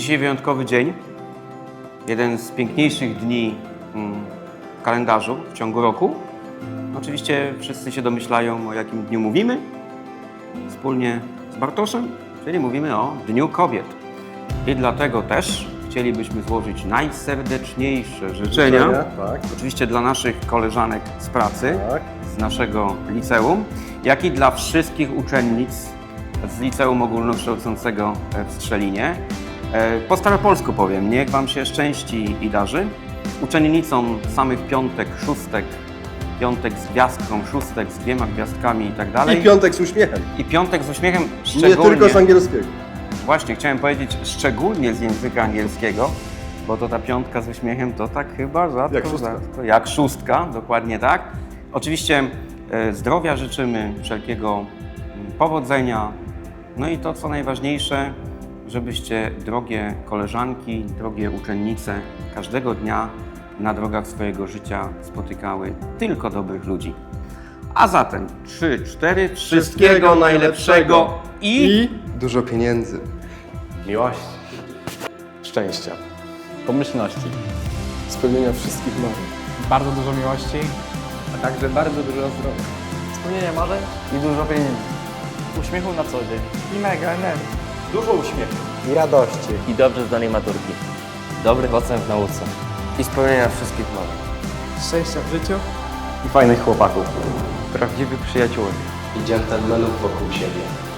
Dzisiaj wyjątkowy dzień. Jeden z piękniejszych dni mm, w kalendarzu w ciągu roku. Oczywiście wszyscy się domyślają, o jakim dniu mówimy. Wspólnie z Bartoszem, czyli mówimy o Dniu Kobiet. I dlatego też chcielibyśmy złożyć najserdeczniejsze życzenia. Życzenia, tak. Oczywiście dla naszych koleżanek z pracy, Tak. z naszego liceum, jak i dla wszystkich uczennic z Liceum Ogólnokształcącego w Strzelinie. E, Po staropolsku powiem, niech Wam się szczęści i darzy. Uczennicom samych piątek, szóstek, piątek z gwiazdką, szóstek z dwiema gwiazdkami i tak dalej. I piątek z uśmiechem. I piątek z uśmiechem Nie szczególnie. tylko z angielskiego. Właśnie, chciałem powiedzieć szczególnie z języka angielskiego, bo to ta piątka z uśmiechem to tak chyba rzadko. Jak szóstka. rzadko. Jak szóstka, dokładnie tak. Oczywiście e, zdrowia życzymy, wszelkiego mm, powodzenia, no i to co najważniejsze, żebyście drogie koleżanki, drogie uczennice każdego dnia na drogach swojego życia spotykały tylko dobrych ludzi. A zatem trzy, cztery, wszystkiego najlepszego i dużo pieniędzy. Miłości, szczęścia, pomyślności, Spełnienia wszystkich marzeń. bardzo dużo miłości, a także bardzo dużo zdrowia. Spełnienie marzeń I dużo pieniędzy. uśmiechu na co dzień. I mega energii. Dużo uśmiechu. I radości. i dobrze zdanej maturki. Dobrych ocen w nauce. I spełnienia wszystkich marzeń. Szczęścia w życiu. I fajnych chłopaków. Prawdziwych przyjaciół. I dżentelmenów wokół siebie.